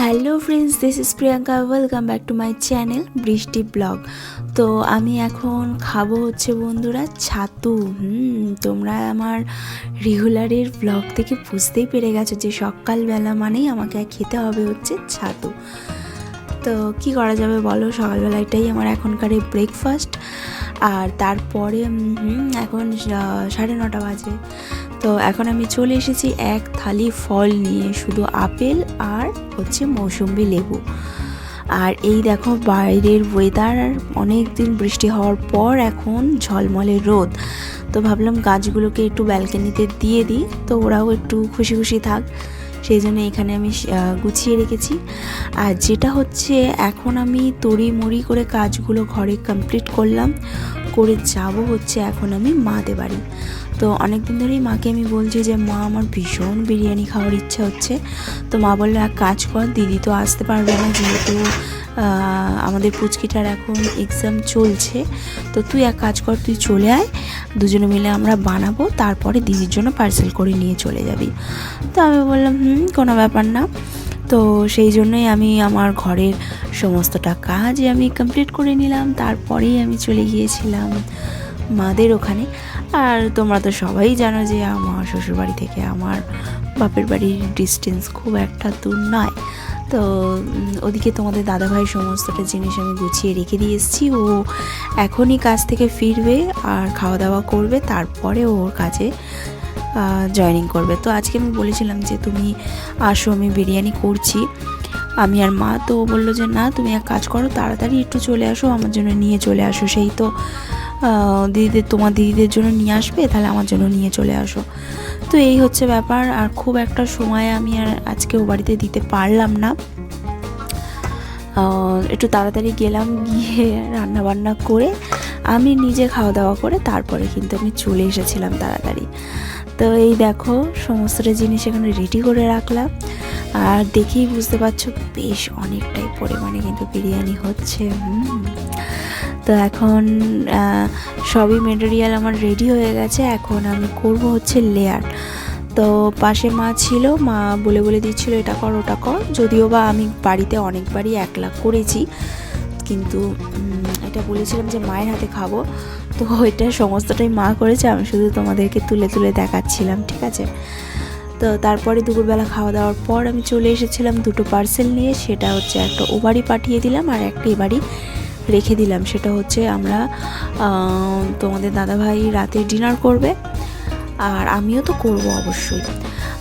Hello friends this is Priyanka welcome back to my channel Brishti blog তো আমি এখন খাব হচ্ছে বন্ধুরা ছাতু। হুম, তোমরা আমার রেগুলারের ব্লগ থেকে বুঝতেই পেরে গেছো যে সকালবেলা মানেই আমাকে খেতে হবে হচ্ছে ছাতু। তো কি করা যাবে বলো? সকালবেলা এটাই আমার এখনকার এই ব্রেকফাস্ট আর তারপরে এখন সাড়ে নটা বাজে। তো এখন আমি চলে এসেছি এক থালি ফল নিয়ে, শুধু আপেল আর হচ্ছে মৌসুম্বি লেবু। আর এই দেখো, বাইরের ওয়েদার অনেক দিন বৃষ্টি হওয়ার পর এখন ঝলমলে রোদ। তো ভাবলাম গাছগুলোকে একটু ব্যালকানিতে দিয়ে দিই, তো ওরাও একটু খুশি খুশি থাক। সেই জন্য এখানে আমি গুছিয়ে রেখেছি। আর যেটা হচ্ছে, এখন আমি তড়ি মুড়ি করে কাজগুলো ঘরে কমপ্লিট করলাম, করে যাব হচ্ছে এখন আমি মাদের বাড়ি। তো অনেক দিন ধরেই মাকে আমি বলছি যে, মা, আমার ভীষণ বিরিয়ানি খাওয়ার ইচ্ছা হচ্ছে। তো মা বলল, এক কাজ কর, দিদি তো আসতে পারবে না যেহেতু আমাদের পুচকিটার এখন এক্সাম চলছে। তো তুই এক কাজ কর, তুই চলে আয়। দুজনে মিলে আমরা বানাবো, তারপরে দিদির জন্য পার্সেল করে নিয়ে চলে যাবি। তো আমি বললাম, হুম, কোনো ব্যাপার না। তো সেই জন্যই আমি আমার ঘরের সমস্তটা কাজ আমি কমপ্লিট করে নিলাম, তারপরেই আমি চলে গিয়েছিলাম মাদের ওখানে। আর তোমরা তো সবাই জানো যে আমার শ্বশুরবাড়ি থেকে আমার বাপের বাড়ির ডিস্টেন্স খুব একটা দূর নয়। তো ওদিকে তোমাদের দাদাভাই সমস্তটা জিনিস আমি গুছিয়ে রেখে দিয়ে এসেছি। ও এখনই কাজ থেকে ফিরবে আর খাওয়া দাওয়া করবে, তারপরে ওর কাজে জয়েনিং করবে। তো আজকে আমি বলেছিলাম যে, তুমি আসো, আমি বিরিয়ানি করছি। আমি আর মা তো বলল যে, না, তুমি এক কাজ করো, তাড়াতাড়ি একটু চলে আসো, আমার জন্য নিয়ে চলে আসো। সেই তো দিদিদের, তোমার দিদিদের জন্য নিয়ে আসবে, তাহলে আমার জন্য নিয়ে চলে আসো। তো এই হচ্ছে ব্যাপার, আর খুব একটা সময় আমি আর আজকে ও বাড়িতে দিতে পারলাম না। একটু তাড়াতাড়ি গেলাম, গিয়ে রান্না বান্না করে, আমি নিজে খাওয়া দাওয়া করে তারপরে কিন্তু আমি চলে এসেছিলাম তাড়াতাড়ি। তো এই দেখো সমস্তটা জিনিস এখানে রেডি করে রাখলাম। আর দেখেই বুঝতে পারছ, বেশ অনেকটাই পরিমাণে কিন্তু বিরিয়ানি হচ্ছে। তো এখন সবই মেটেরিয়াল আমার রেডি হয়ে গেছে। এখন আমি করব হচ্ছে লেয়ার তো পাশে মা ছিল, মা বলে বলে দিচ্ছিল, এটা কর, ওটা কর। যদিও বা আমি বাড়িতে অনেকবারই একলা করেছি, কিন্তু এটা বলেছিলাম যে মায়ের হাতে খাব। তো ওইটা সমস্তটাই মা করেছে, আমি শুধু তোমাদেরকে তুলে তুলে দেখাচ্ছিলাম, ঠিক আছে? তো তারপরে দুপুরবেলা খাওয়া দাওয়ার পর আমি চলে এসেছিলাম দুটো পার্সেল নিয়ে। সেটা হচ্ছে একটা ও বাড়ি পাঠিয়ে দিলাম আর একটা এ বাড়ি রেখে দিলাম, সেটা হচ্ছে আমরা তোমাদের দাদাভাই রাতে ডিনার করবে, আর আমিও তো করব অবশ্যই।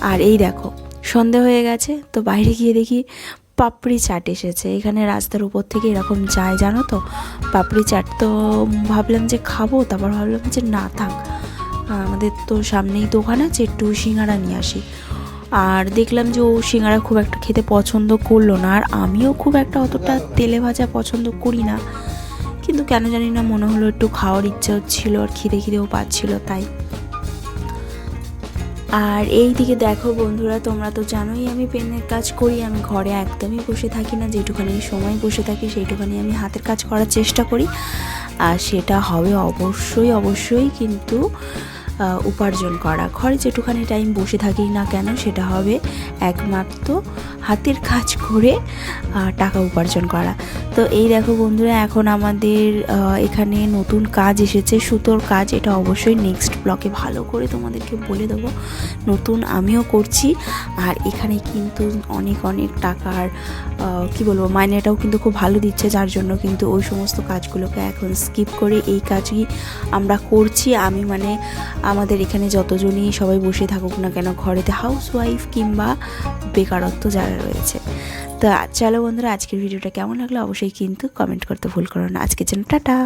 আর এই দেখো, সন্ধে হয়ে গেছে, তো বাইরে গিয়ে দেখি পাপড়ি চাট এসেছে। এখানে রাস্তার উপর থেকে এরকম যায়, জানো তো? পাপড়ি চাট তো ভাবলাম যে খাব, তারপর ভাবলাম যে না, থাক। আমাদের তো সামনেই দোকান আছে, একটু সিঙ্গারা নিয়ে আসি। আর দেখলাম যে ও সিঙ্গারা খুব একটা খেতে পছন্দ করল না। আর আমিও খুব একটা অতটা তেলে ভাজা পছন্দ করি না। কিন্তু কেন জানি না মনে হলো একটু খাওয়ার ইচ্ছা হচ্ছিল আর খিদে খিদেও পাচ্ছিল তাই। আর এই দিকে দেখো বন্ধুরা, তোমরা তো জানোই আমি পেনের কাজ করি, আমি ঘরে একদমই বসে থাকি না, যেটুখানি সময় বসে থাকি সেইটুখানি আমি হাতের কাজ করার চেষ্টা করি। আর সেটা হবে অবশ্যই অবশ্যই, কিন্তু উপার্জন করা। ঘরে যেটুখানি টাইম বসে থাকি না কেন, সেটা হবে একমাত্র হাতের কাজ করে টাকা উপার্জন করা। তো এই দেখো বন্ধুরা, এখন আমাদের এখানে নতুন কাজ এসেছে, সুতোর কাজ। এটা অবশ্যই নেক্সট ব্লকে ভালো করে তোমাদেরকে বলে দেবো। নতুন আমিও করছি, আর এখানে কিন্তু অনেক অনেক টাকার কি বলব, মাইনেটাও কিন্তু খুব ভালো দিচ্ছে। যার জন্য কিন্তু ওই সমস্ত কাজগুলোকে এখন স্কিপ করে এই কাজই আমরা করছি। আমি মানে আমাদের এখানে যতজনই সবাই বসে থাকুক না কেন, ঘরেতে হাউস ওয়াইফ কিংবা বেকারত্ব যারা রয়েছে। তো চলো বন্ধুরা, আজকের ভিডিওটা কেমন লাগল অবশ্যই কিন্তু কমেন্ট করতে ভুল করো না। আজকের জন্য টাটা।